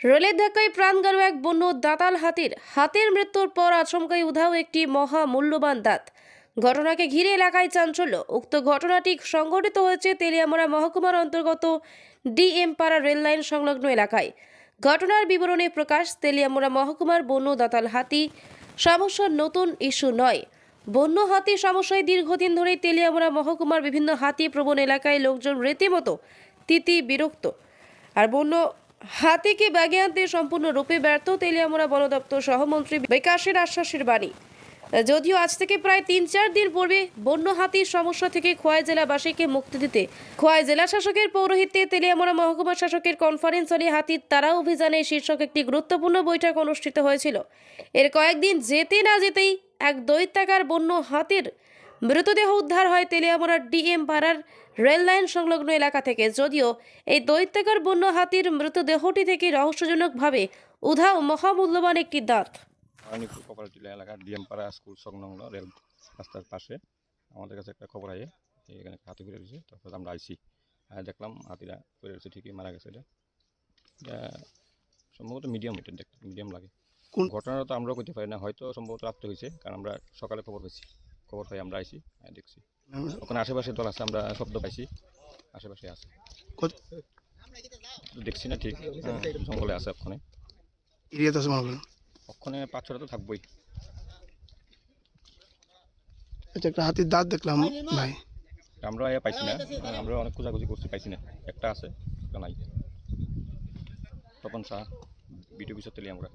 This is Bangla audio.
রেলের ধাক্কায় প্রাণ গেল এক বন্য দাঁতাল হাতির। হাতির মৃত্যুর পর আচমকাই উধাও একটি মহা মূল্যবান দাঁত। ঘটনাকে ঘিরে এলাকায় চাঞ্চল্য। উক্ত ঘটনাটি সংঘটিত হয়েছে তেলিয়ামরা মহকুমার অন্তর্গত ডিএম পাড়া রেললাইন সংলগ্ন এলাকায়। ঘটনার বিবরণে প্রকাশ তেলিয়ামরা মহকুমার বন্য দাঁতাল হাতি সমস্যার নতুন ইস্যু নয়। বন্য হাতি সমস্যায় দীর্ঘদিন ধরে তেলিয়ামরা মহকুমার বিভিন্ন হাতি প্রবণ এলাকায় লোকজন রীতিমতো তিতি বিরক্ত। আর বন্য হাতিকে ব্যাগে আনতে সম্পূর্ণরূপে ব্যর্থ তেলিয়ামোড়া বন দপ্তর সহমন্ত্রী বিকাশের আশ্বাসের বাণী? যদিও আজ থেকে প্রায় তিন চার দিন পূর্বে বন্য হাতির সমস্যা থেকে খোয়াই জেলাবাসীকে মুক্তি দিতে খোয়াই জেলা শাসকের পৌরোহিত্যে তেলিয়ামোড়া মহকুমা শাসকের কনফারেন্স হলে হাতির তারা অভিযানে শীর্ষক একটি গুরুত্বপূর্ণ বৈঠক অনুষ্ঠিত হয়েছিল। এর কয়েকদিন যেতে না যেতেই এক দৈত্যাকার বন্য হাতির মৃতদেহ উদ্ধার হয় তেলিয়ামোড়ার ডিএম পাড়ার রেল লাইন সংলগ্ন এলাকা থেকে। যদিও এই দৈত্যাকার বন্য হাতির মৃতদেহটি থেকে রহস্যজনকভাবে উধাও মহামূল্যবান একটি দাঁত। রানীপুর কপালটিলা এলাকার ডিএমপাড়া স্কুল সংলগ্ন রেল রাস্তার পাশে আমাদের কাছে একটা খবর আয়ে যে এখানে একটা হাতি ফিরে রয়েছে তারপর আমরা আইসি আর দেখলাম হাতিরা ফিরে রয়েছে ঠিকই মারা গেছে এটা। এটা সম্ভবত মিডিয়াম এটা দেখতে মিডিয়াম লাগে। কোন ঘটনাটা তো আমরাও করতে পারি না হয়তো সম্ভবত রাত্রে হয়েছে কারণ আমরা সকালে খবর পেয়েছি খবর পাই আমরা আইছি দেখছি। ওখানে আশেপাশে দল আছে আমরা শব্দ পাইছি আশেপাশে আছে। দেখছি না ঠিক হ্যাঁ, জঙ্গলে আছে ওখানে। এরিয়াতে আছে মনে করেন? ওখানে পাঁচ ছটা তো থাকবোই। আচ্ছা একটা হাতির দাঁত দেখলাম ভাই। আমরা পাইছি না আমরা অনেক খোঁজাখুঁজি করছি পাইছি না। একটা আছে একটা নাই। তপন শাহ বিটু বিষয় আমরা।